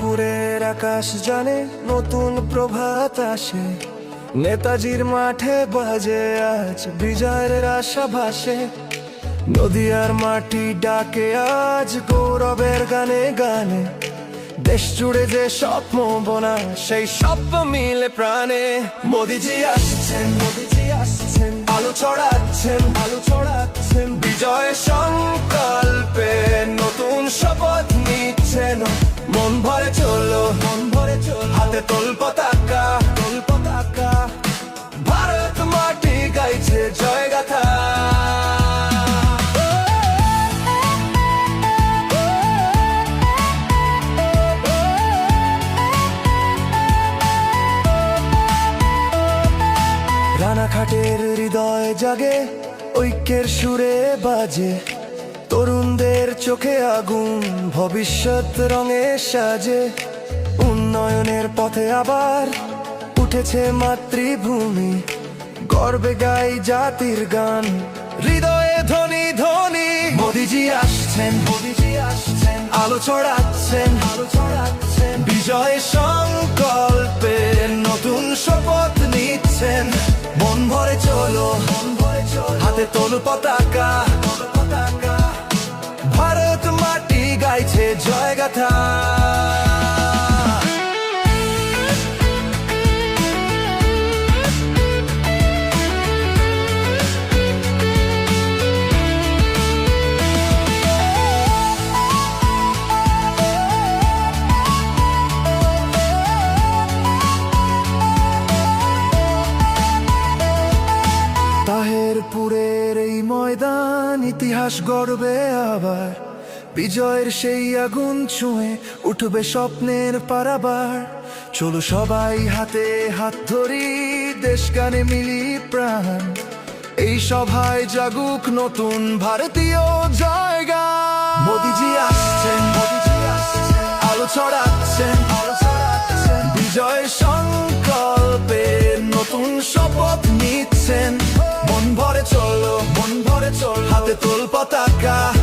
পুরের আকাশ জানে, নতুন প্রভাত আসে। নেতাজির মাঠে বাজে আজ, বিজয়ের আশা ভাসে। নদিয়ার মাটি ডাকে আজ, গৌরবের গানে গানে। দেশ জুড়ে যে স্বপ্ন বোনা, সেই স্বপ্ন মিলে প্রাণে। মোদিজি আসছেন মোদিজি আসছেন, আলো ছড়াচ্ছেন, আলো চলো হাতে তোল পতাকা ভারত মাটি গাইছে জয় গাথা রানাঘাটের হৃদয় জাগে, ঐক্যের সুরে বাজে। তরুণদের চোখে আগুন, ভবিষ্যৎ রঙে সাজে। উন্নয়নের পথে আবার উঠেছে মাতৃভূমি। গর্বে গাই জাতির গান, হৃদয়ে ধ্বনি ধ্বনি। মোদিজি আসছেন মোদিজি আসছেন, আলো ছড়াচ্ছেন আলো ছড়াচ্ছেন। বিজয় সংকল্পে নতুন শপথ নিচ্ছেন। মন ভরে চলো হাতে তোল পতাকা পতাকা। ভারত মাটি গাইছে জয় গাথা ময়দান ইতিহাস গড়বে আবার। বিজয়ের সেই আগুন ছুঁয়ে উঠবে স্বপ্নের পারাবার। চলো সবাই হাতে হাত ধরি দেশ গানে মিলি প্রাণ। এই সভায় জাগুক নতুন ভারতীয় জায়গা। মোদিজি আসছেন আলো ছড়াচ্ছেন। বিজয় সংকল্পে নতুন শপথ নিচ্ছেন। করে চল হাতে তোল পতাকা।